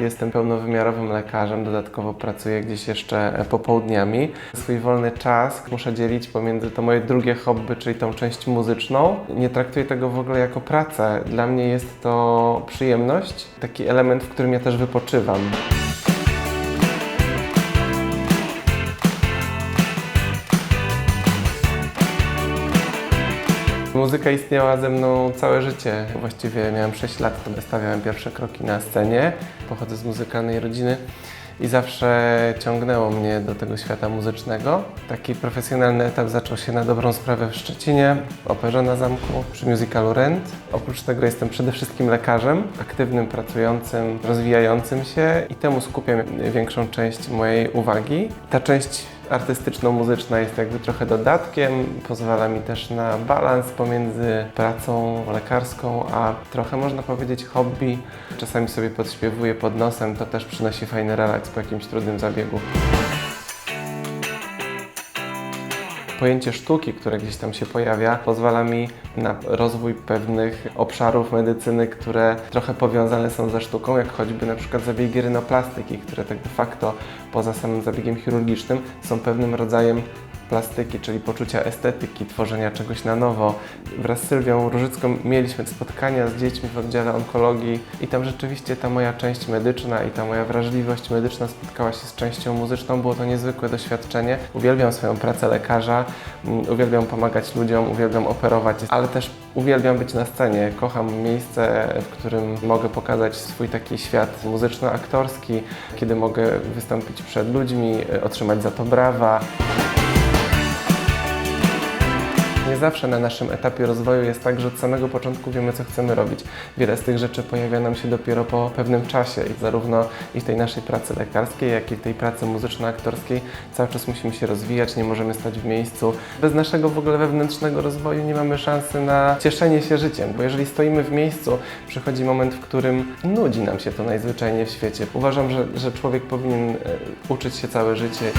Jestem pełnowymiarowym lekarzem, dodatkowo pracuję gdzieś jeszcze e, popołudniami. Swój wolny czas muszę dzielić pomiędzy to moje drugie hobby, czyli tą część muzyczną. Nie traktuję tego w ogóle jako pracę. Dla mnie jest to przyjemność, taki element, w którym ja też wypoczywam. Muzyka istniała ze mną całe życie. Właściwie miałem 6 lat, to stawiałem pierwsze kroki na scenie. Pochodzę z muzykalnej rodziny i zawsze ciągnęło mnie do tego świata muzycznego. Taki profesjonalny etap zaczął się na dobrą sprawę w Szczecinie, Operze na Zamku, przy musicalu Rent. Oprócz tego jestem przede wszystkim lekarzem, aktywnym, pracującym, rozwijającym się i temu skupiam większą część mojej uwagi. Ta część artystyczno-muzyczna jest jakby trochę dodatkiem, pozwala mi też na balans pomiędzy pracą lekarską, a trochę można powiedzieć hobby. Czasami sobie podśpiewuję pod nosem, to też przynosi fajny relaks po jakimś trudnym zabiegu. Pojęcie sztuki, które gdzieś tam się pojawia, pozwala mi na rozwój pewnych obszarów medycyny, które trochę powiązane są ze sztuką, jak choćby na przykład zabiegi rynoplastyki, które tak de facto poza samym zabiegiem chirurgicznym są pewnym rodzajem plastyki, czyli poczucia estetyki, tworzenia czegoś na nowo. Wraz z Sylwią Różycką mieliśmy spotkania z dziećmi w oddziale onkologii i tam rzeczywiście ta moja część medyczna i ta moja wrażliwość medyczna spotkała się z częścią muzyczną. Było to niezwykłe doświadczenie. Uwielbiam swoją pracę lekarza, mm, uwielbiam pomagać ludziom, uwielbiam operować, ale też uwielbiam być na scenie. Kocham miejsce, w którym mogę pokazać swój taki świat muzyczno-aktorski, kiedy mogę wystąpić przed ludźmi, y, otrzymać za to brawa. Nie zawsze na naszym etapie rozwoju jest tak, że od samego początku wiemy, co chcemy robić. Wiele z tych rzeczy pojawia nam się dopiero po pewnym czasie i zarówno i w tej naszej pracy lekarskiej, jak i tej pracy muzyczno-aktorskiej cały czas musimy się rozwijać, nie możemy stać w miejscu. Bez naszego w ogóle wewnętrznego rozwoju nie mamy szansy na cieszenie się życiem, bo jeżeli stoimy w miejscu, przychodzi moment, w którym nudzi nam się to najzwyczajniej w świecie. Uważam, że, że człowiek powinien e, uczyć się całe życie.